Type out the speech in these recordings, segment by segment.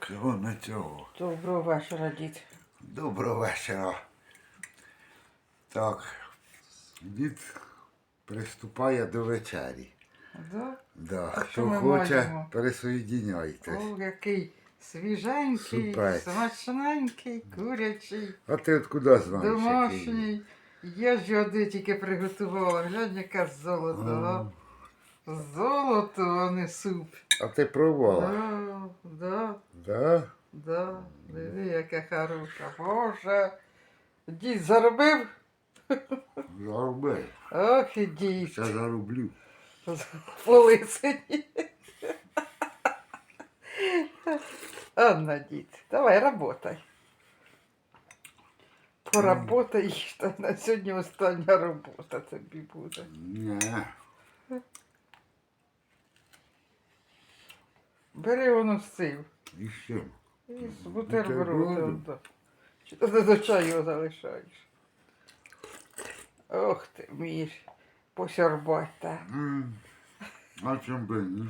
Чого на цього? Доброго вечора, дід. Доброго вечора. Так, дід приступає до вечері. Да? Да. А Хто що ми хоче, пересоєдіняйтесь. О, який свіженький, Супець. смачненький, курячий, А ти откуда знаєш? який? домашній. Я ж його тільки приготувала. Глянь, яке золото. а. Золото, а не суп. А ти пробувала? Да, да, Да? да. Диви, яке хороше. Боже. Дід заробив? Зароби. Ох і дід. Ще зароблю. по лисині. Анна, дід, давай работай. Поработай, що на сьогодні остання робота тобі буде. Ні. Бери воно з цим. І з чим? І з бутербродом? да. Чи ти до чаю його залишаєш? Ох ти вмієш посьорбати. та. М, А чим би ні?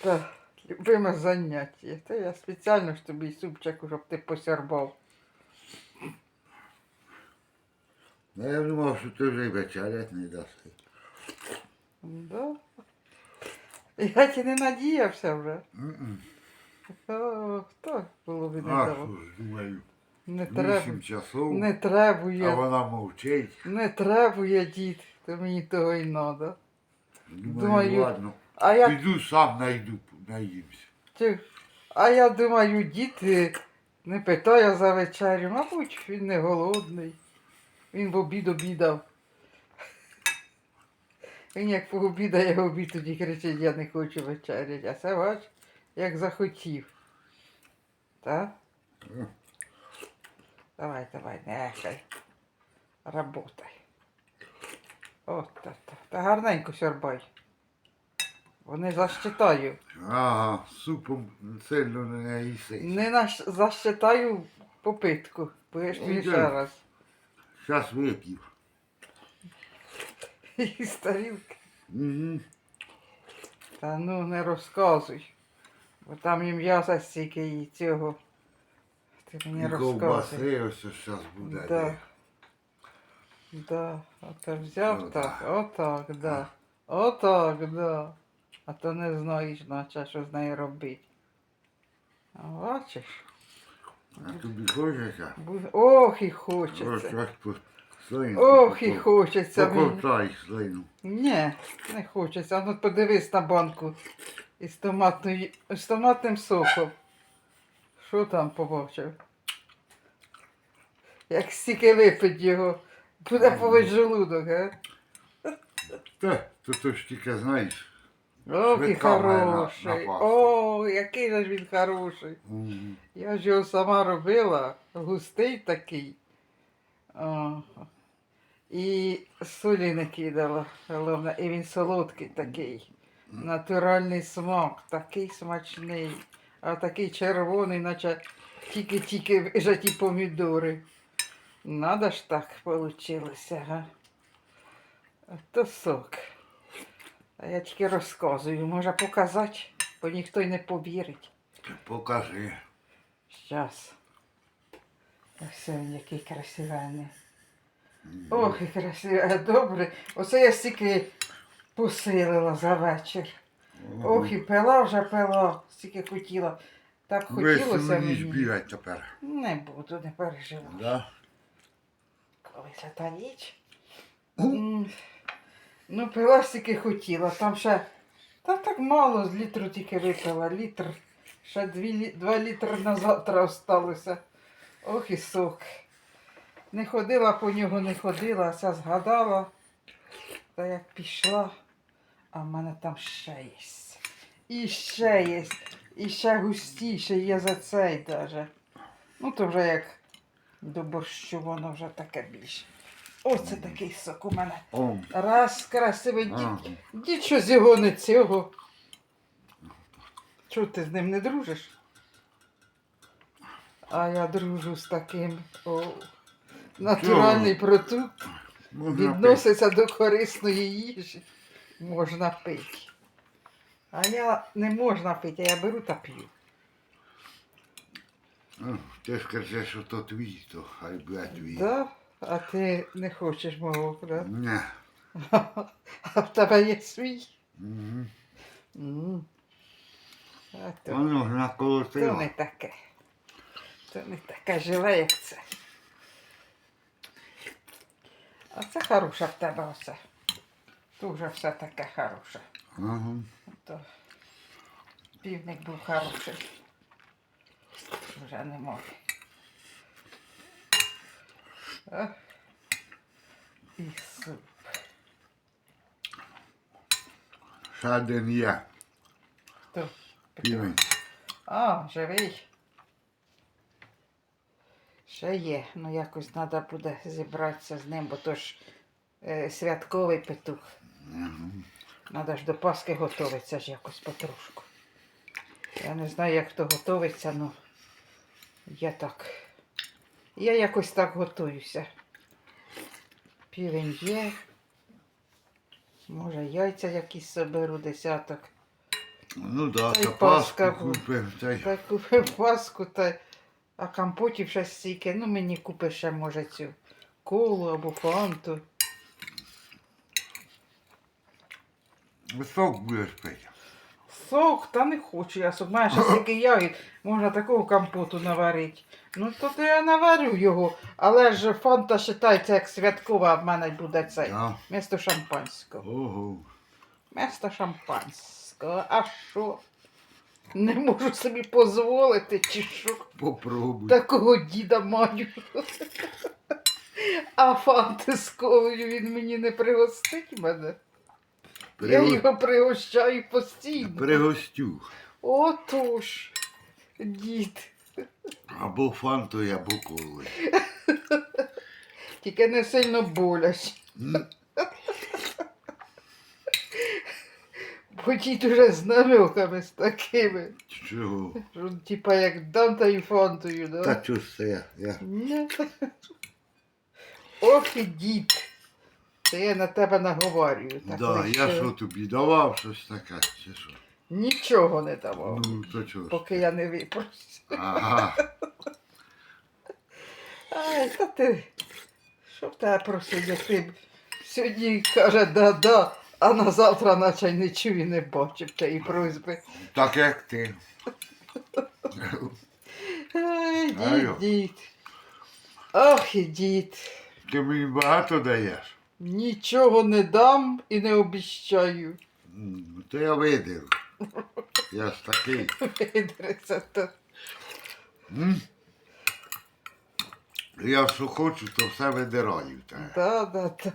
Так, любиме заняття. Та я спеціально ж тобі супчику, щоб ти посярбав. Ну, Я думав, що ти вже й вечерять не даси. Да. Я ті не надіявся вже. М-м. О, хто половини А дав? що ж, думаю, Не треба. вісім часов, Не а требує. вона мовчить. Не требує дід, то мені того й надо. Думаю, Думаю, ладно, А я, піду сам найду, наїмся. Чи- а я думаю, дід е, не питає за вечерю. Мабуть, він не голодний. Він в обід обідав. Він як пообідає обід, тоді кричить, я не хочу вечеряти. А це бач, як захотів. Так? Давай, давай, нехай. Работай. От та, та. Та гарненько сьорбай. Вони защитаю. Ага, супом сильно не наїси. Не наш... защитаю попитку. Будеш мені ще раз. Зараз вип'ю. Із тарілки. Угу. Та ну не розказуй. Бо там і м'яса стільки і цього. Ти мені І розказуй. ковбаси ось зараз буде. Да. Да. А то взяв Ну, так, отак, да. Отак, да. А то не знаєш, наче, що з нею робити. А бачиш? А тобі хочеться? Бу- Ох і Ось хочеться. так по слину. Ох і хочеться мені. Поковтай слину. Ні, не хочеться. А Ну подивись на банку із, томатною, з томатним соком. Що там побачив? Як стільки випить його, буде повесь желудок, га? Та, то ти ж тільки знаєш. Ох, і Швидка в на- хороший. напасти. О, який же ж він хороший. Мгм. Я ж його сама робила, густий такий. О, і солі не кидала, головне, і він солодкий такий. Натуральний смак, такий смачний, а такий червоний, наче тільки-тільки вижаті помідори. Надо ж так получилося, га? То сок. А я тільки розказую, може показати, бо ніхто й не повірить. Покажи. Щас. Ось він який красивенний. Ох, і красивий, добре. Оце я стільки посилила за вечір. Ох, і пила вже пила, стільки хотіла. Так хотілося мені. бігать тепер. Не буду, не переживай. Да? Коли це та ніч. Ну, пила стільки хотіла. Там ще. Та так мало з літру тільки випила. Літр. Ще дві, два літри на завтра осталося. Ох і сок. Не ходила по нього, не ходила, а ця згадала. Та як пішла, а в мене там ще є. І ще є. І ще густіше є за цей даже. Ну, то вже як до борщу воно вже таке більше. Оце такий сок у мене. Раз красивий дід. Дід що з його не цього. Чого ти з ним не дружиш? А я дружу з таким. О, натуральний продукт відноситься до корисної їжі. Можна пити. А я не можна пити, а я беру та п'ю. Ну, ти ж кажеш, що то твій, то хай буде твій. Да? А ти не хочеш мого, да? Не. А в тебе є свій? Угу. М. А то, Воно ж то наколотило. не таке. То не таке живе, як це. А це хороше в тебе оце. Дуже все таке хороше. Ага. То півник був хороший. Вже не може. А? І суп. Ще один є. То. Півень. А, живий. Ще є. Ну якось треба буде зібратися з ним, бо то ж е, святковий петух. Треба ж до Пасхи готуватися ж якось потрошку. Я не знаю, як то готується, але я так. Я якось так готуюся. Півень є. Може, яйця якісь соберу десяток. Ну да, Та та паску купив. Та. Та купив паску, та... а компотів ще стільки. Ну мені купиш ще, може, цю колу або фанту. Сок будеш пити. Сок, та не хочу, я сок маю ще стільки ягід, можна такого компоту наварити. Ну то то я наварю його, але ж фанта вважається як святкова, в мене буде цей. Да. Місто шампанського. Ого. Місто шампанського. А що? Не можу собі дозволити, чи що? Попробуй. Такого діда маю. А фанти з колою він мені не пригостить мене. Я його пригощаю постійно. Пригостю. Отож, дід. Або фантою, або колою. Тільки не сильно боляче. М, Бо дід уже з намеками з такими. Чого? Що, типа як дам та й фантою, да? Та чого ж це я? я. Ні. Ох і дід. Це я на тебе наговорюю. Так Да, лише я що тобі давав щось таке, чи що? Нічого не давав, Ну, то чого ж? поки я не випросив. Ага. Ай, та ти. Що в тебе просить, як ти сьогодні каже да-да, а на завтра наче не чув і не бачив тієї просьби. Так як ти. Ай, дід, дід. Ах, і дід. Ти мені багато даєш? Нічого не дам і не обіщаю. М, То я видеру. Я ж такий. Видриться то. М? Я що хочу, то все видираю. тебе. Да, да, да.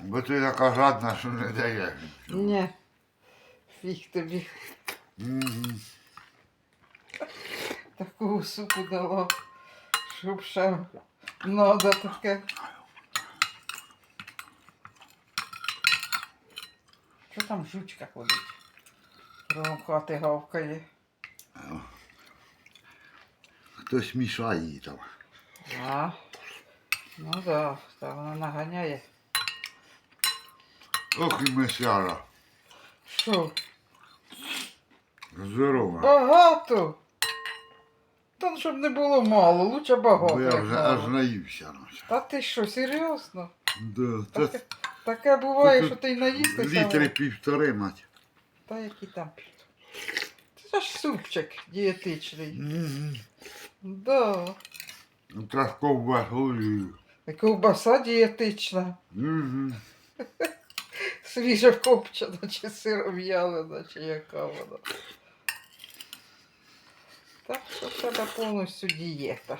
Бо ти така жадна, що не даєш. Ні. Фіг тобі Мгм. Такого супу дала, щоб ще надо таке. Що там жучка ходить? Кругом хати гавкає. Хтось мішає їй там. А, ну да, та вона наганяє. Ох і месяра. Що? Здорова. Багато. Та щоб не було мало, лучше багато. Бо я як вже мало. аж наївся. наче. Та ти що, серйозно? Да, Таке, таке буває, Тут що ти й наїстися. літри півтори, мать. Та які там. Це ж супчик дієтичний. Мгм. Да. Та ковбасою. І ковбаса дієтична. Мгм. Свіжа копчена чи сиром в'ялена, чи яка вона. Так що в тебе повністю дієта.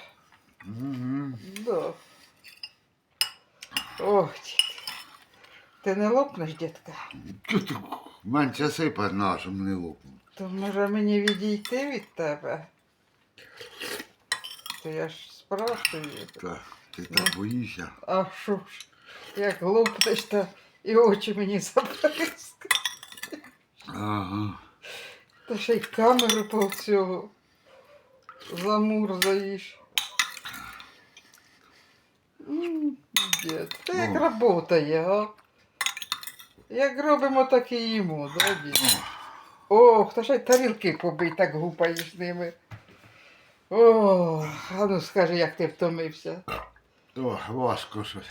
Мгм. Да. Ох, дід. Ти не лопнеш, дітка? Тут менше сипать нашим не лопнув. То може мені відійти від тебе? То я ж спрашую. Та, ти так боїшся. А що ж, як лопнеш, то і очі мені забризка. Ага. Та ще й камеру по цього Замурзаєш. Дід, це як Ну. робота а? Як робимо, так і їмо, да, дід? Ох, та ще й тарілки побий, так гупаєш ними. О, а ну скажи, як ти втомився. О, важко щось.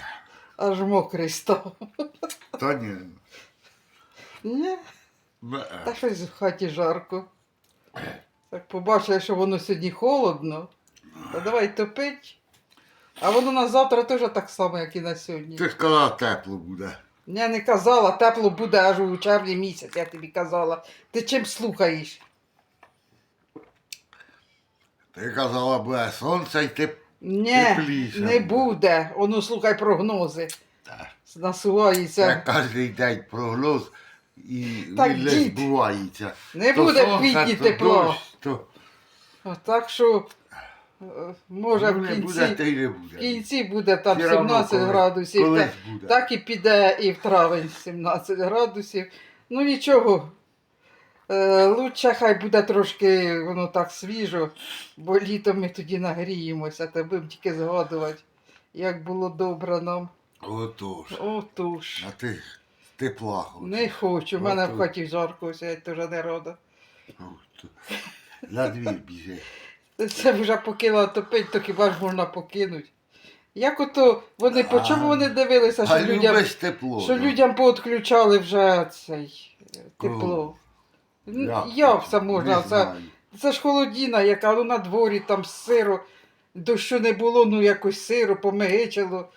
Аж мокрий став. Та ні. Ні, Бе. та щось в хаті жарко. Так побачили, що воно сьогодні холодно. Та давай топить. А воно на завтра теж так само, як і на сьогодні. Ти ж казав, тепло буде. Я не казала, тепло буде аж у червні місяць, я тобі казала. Ти чим слухаєш? Ти казала, буде сонце йти. Ні, Тепліше не буде. Оно слухай прогнози. Та. Насувається. Як кожен день прогноз і Так, лиш дід. збувається. Не То буде в сонце, квітні то тепла. дощ, то... Так що, е, може, ну, в не буде, кінці, та й не в буде. кінці буде там равно 17 коли- градусів. колись та- буде. так і піде і в травень 17 градусів. Ну нічого. Е, Лучше хай буде трошки воно так свіжо, бо літом ми тоді нагріємося, та будемо тільки згадувати, як було добре нам. Отож. Отож. А ти тепла хочеш. Не хочу, в мене в хаті жарко, я теж не рада. От. На двір біжи. Це вже покинула топить, то хіба ж можна покинути. Як ото вони, по чому вони дивилися, що А людям, любиш тепло. що да? людям поотключали вже цей е, тепло. Ну, це? це можна? Не Це, знаю. це ж холодіна, яка ну, на дворі там сиро, дощу не було, ну якось сиро, помигичило.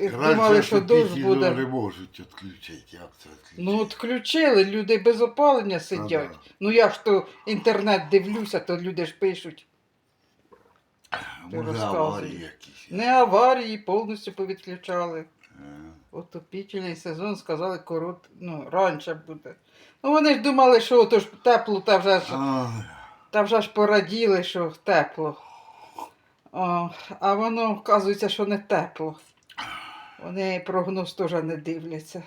Думали, що дощ буде. Не можуть відключити. Як це відключити? Ну, от включили, люди без опалення сидять. да. Ну я ж то інтернет дивлюся, то люди ж пишуть. ти Може аварії якісь. Не аварії, повністю повідключали. Е, Отопітельний сезон сказали корот, ну, раніше буде. Ну вони ж думали, що то ж тепло, та вже ж, а, та вже ж пораділи, що тепло. О, а воно, вказується, що не тепло. Вони прогноз теж не дивляться.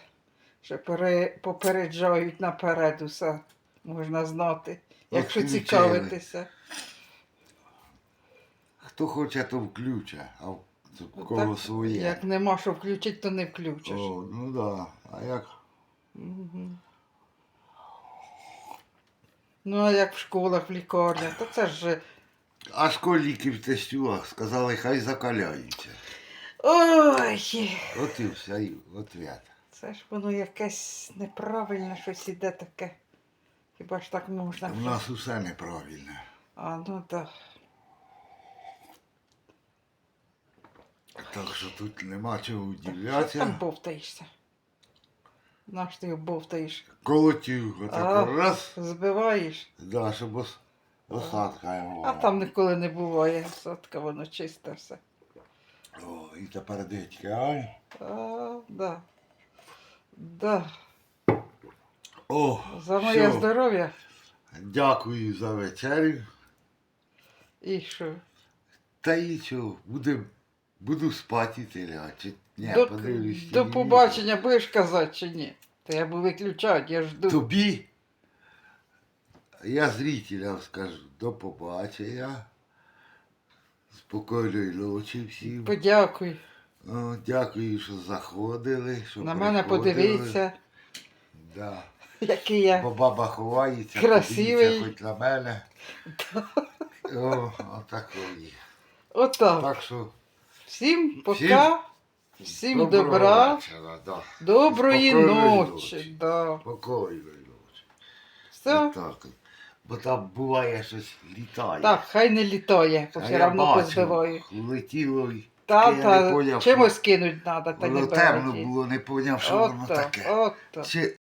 Що пере, попереджають наперед усе. Можна знати, якщо цікавитися. Хто хоче, то включе, а в в кого Так, своє. Як нема що включити, то не включиш. О, ну да. А як Мгм. Ну, а як в школах, в лікарнях, то це ж. А школьників тестював, сказали, хай закаляються. Ой! От і все, і ответ. Це ж воно якесь неправильне щось іде таке. Хіба ж так можна? У нас усе неправильно. А, ну так. Так що тут нема чого Що там удивлятися. бовтаєшся? Наш ти його бовтаєш? Колотів, А, отак раз, Збиваєш, да, щоб ос- осадка його. а там ніколи не буває. Сотка, воно чисте все. О, і тепер дитьки, ай. А, да. Да. О, За моє всьо. здоров'я Дякую за вечерю. і що? Та і що, буду, буду спати ти чи ні, до, подивлюсь. до телевізор. побачення будеш казати чи ні? Та я буду виключати, я жду. Тобі я зрителям скажу до побачення. Спокійної ночі всім. Подякуй. О, дякую, що заходили. Що На мене приходили. подивіться, Да. який я. Бо баба ховається, Красивий. подивіться хоч на мене. О, отакої. Отак. Так що Всім пока. Всім доброго добра. вечора, да. Доброї Спокійної ночі. Да. Спокійної ночі. Все. Отак. Бо там буває щось літає. Так, хай не літає, бо все одно позбиваю. Летіло й. Та, я не та, поняв, чимось кинуть треба, та воно не темно було, не поняв, що воно то, таке. ото. Чи